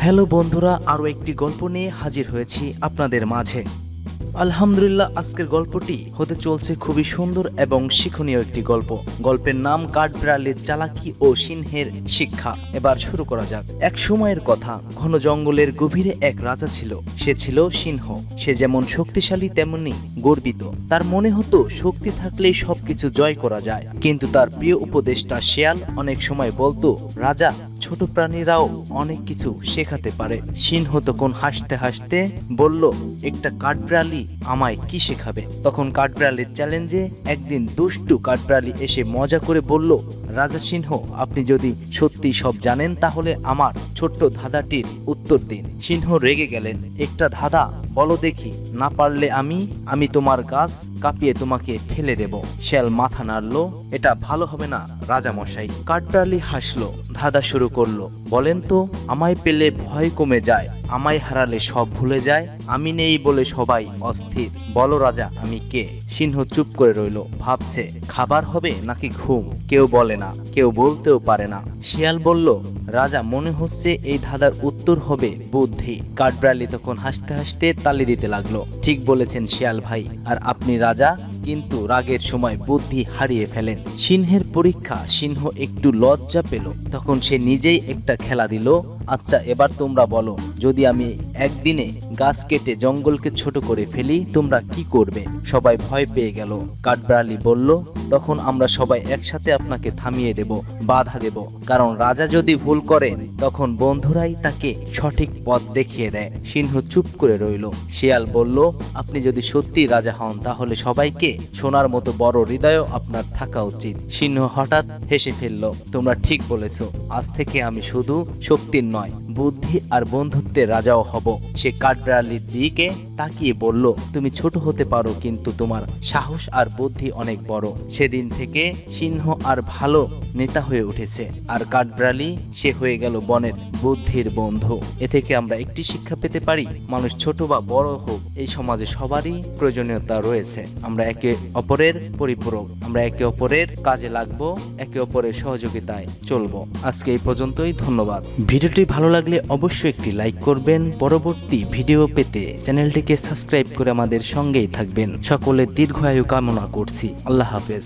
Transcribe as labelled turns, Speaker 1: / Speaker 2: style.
Speaker 1: Hello বন্ধুরা, আরও একটি গল্প নিয়ে হাজির হয়েছি আপনাদের মাঝে। আলহামদুলিল্লাহ, আজকের গল্পটি হতে চলছে খুবই সুন্দর এবং শিক্ষণীয় একটি গল্প। গল্পের নাম কাঠবিড়ালির চালাকি ও সিংহের শিক্ষা। এবার শুরু করা যাক। এক সময়ের কথা, ঘন জঙ্গলের গভীরে এক রাজা ছিল। সে ছিল সিংহ। সে যেমন শক্তিশালী, তেমনি গর্বিত। তার মনে হতো শক্তি থাকলেই সবকিছু জয় করা যায়। কিন্তু তার প্রিয় উপদেষ্টা শেয়াল অনেক সময় বলতো, রাজা ছোট প্রাণীরাও অনেক কিছু শেখাতে পারে। সিংহ তখন হাসতে হাসতে বলল, একটা কাঠবিড়ালি আমায় কি শেখাবে? তখন কাঠবিড়ালির চ্যালেঞ্জে একদিন দুষ্টু কাঠবিড়ালি এসে মজা করে বলল রাজা সিংহ, আপনি যদি সত্যি সব জানেন, তাহলে আমার ছোট্ট ধাঁধাটির উত্তর দিন। সিংহ রেগে গেলেন। একটা ধাঁধা, বলো দেখি, না পারলে আমি আমি তোমার গাছ কাঁপিয়ে তোমাকে ফেলে দেব। শেয়াল মাথা নাড়লো, এটা ভালো হবে না রাজা মশাই কাঠবিড়ালি হাসলো, ধাঁধা শুরু করল। বলেন তো, আমায় পেলে ভয় কমে যায়, আমায় হারালে সব ভুলে যায়, আমি নেই বলে সবাই অস্থির। বলো রাজা, আমি কে? সিংহ চুপ করে রইল। ভাবছে, খাবার হবে নাকি ঘুম? কেউ বলে না, কেউ বলতেও পারে না। শিয়াল বলল, রাজা, মনে হচ্ছে এই ধাঁধার উত্তর হবে বুদ্ধি। কাঠবিড়ালি তখন হাসতে হাসতে তালি দিতে লাগল। ঠিক বলেছেন শিয়াল ভাই, আর আপনি রাজা, কিন্তু রাগের সময় বুদ্ধি হারিয়ে ফেলেন। সিংহের পরীক্ষা, সিংহ একটু লজ্জা পেল। তখন সে নিজেই একটা খেলা দিল আচ্ছা এবার তোমরা বলো, যদি আমি একদিনে গাছ কেটে জঙ্গলকে ছোট করে ফেলি, তোমরা কি করবে? সবাই ভয় পেয়ে গেল। কাঠবিড়ালি বলল, তখন আমরা সবাই একসাথে আপনাকে থামিয়ে দেব, বাধা দেব। কারণ রাজা যদি ভুল করেন, তখন বন্ধুরাই তাকে সঠিক পথ দেখিয়ে দেয়। সিংহ চুপ করে রইল। শিয়াল বলল, আপনি যদি সত্যি রাজা হন, তাহলে সবাইকে সোনার মতো বড় হৃদয়ও আপনার থাকা উচিত। সিংহ হঠাৎ হেসে ফেলল, তোমরা ঠিক বলেছ। আজ থেকে আমি শুধু শক্তির নয় Mike. বুদ্ধি আর বন্ধুত্বের রাজাও হব। সে কাঠবিড়ালির দিকে তাকিয়ে বলল, তুমি ছোট হতে পারো, কিন্তু তোমার সাহস আর বুদ্ধি অনেক বড়। সেদিন থেকে সিংহ আর ভালো নেতা হয়ে উঠেছে। আর কাঠবিড়ালি, সে হয়ে গেল বনের বুদ্ধির বন্ধু। এ থেকে আমরা একটি শিক্ষা পেতে পারি, মানুষ ছোট বা বড় হোক, এই সমাজে সবারই প্রয়োজনীয়তা রয়েছে। আমরা একে অপরের পরিপূরক, আমরা একে অপরের কাজে লাগবো, একে অপরের সহযোগিতায় চলবো। আজকে এই পর্যন্তই, ধন্যবাদ। ভিডিওটি ভালো লাগলে অবশ্যই একটি লাইক করবেন। পরবর্তী ভিডিও পেতে চ্যানেলটিকে সাবস্ক্রাইব করে আমাদের সঙ্গেই থাকবেন। সকলের দীর্ঘায়ু কামনা করছি। আল্লাহ হাফেজ।